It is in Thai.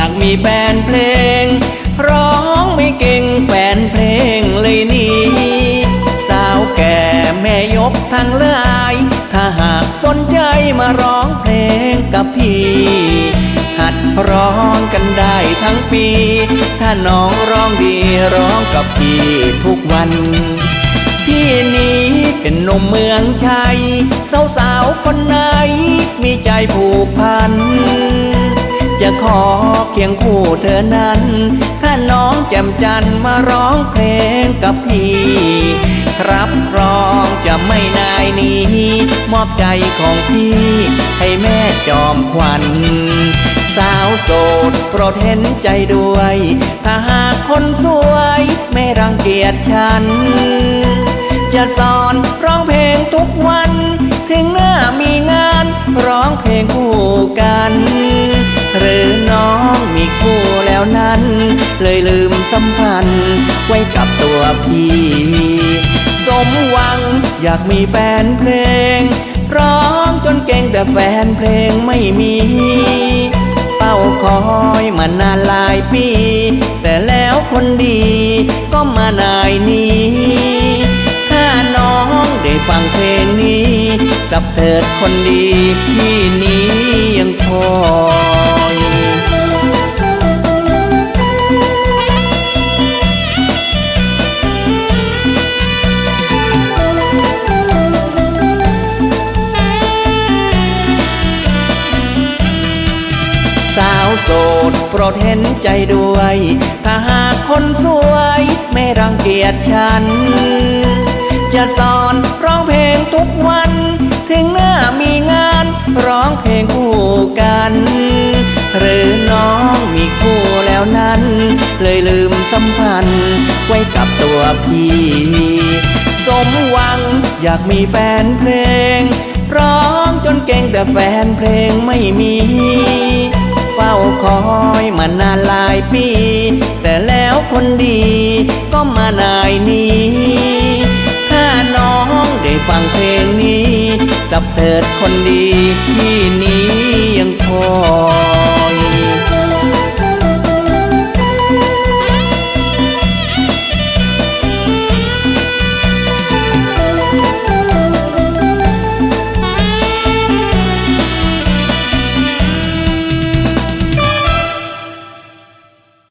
อยากมีแฟนเพลง ร้องไม่เก่งแฟนเพลงเลยนี่สาวแก่แม่ยกทั้งหลาย ถ้าหากสนใจมาร้องเพลงกับพี่ หัดร้องกันได้ทั้งปี ถ้าน้องร้องดีร้องกับพี่ทุกวันพี่นี้เป็นหนุ่มเมืองชัยสาวๆคนไหน มีใจผูกพัน จะขอ เคียงคู่เธอนั้น ถ้าน้องแจ่มจันมาร้องเพลงกับพี่ รับรองจะไม่นายหนี้ มอบใจของพี่ ให้แม่จอมขวัญสาวโสดโปรดเห็นใจด้วย ถ้าหากคนสวย ไม่รังเกียจฉัน จะสอนร้องเพลงทุกวัน ถึงหน้ามีงาน ร้องเพลงคู่กัน เลยลืมสัมพันธ์ไว้กับตัวพี่ สมหวังอยากมีแฟนเพลง ร้องจนเก่งแต่แฟนเพลงไม่มี เป้าคอยมานานหลายปี แต่แล้วคนดีก็มานายนี้ถ้าน้องได้ฟังเพลงนี้ กับเถิดคนดีพี่ สาวโสดโปรดเห็นใจด้วย ถ้าหากคนสวยไม่รังเกียจฉัน จะสอนร้องเพลงทุกวัน ถึงหน้ามีงานร้องเพลงคู่กัน หรือน้องมีคู่แล้วนั้น เลยลืมสัมพันธ์ไว้กับตัวพี่ สมหวังอยากมีแฟนเพลง ร้องจนเก่งแต่แฟนเพลงไม่มี คนดีก็มานายนี้ ถ้าน้องได้ฟังเพลงนี้ กับเถิดคนดีที่นี้ยังพอ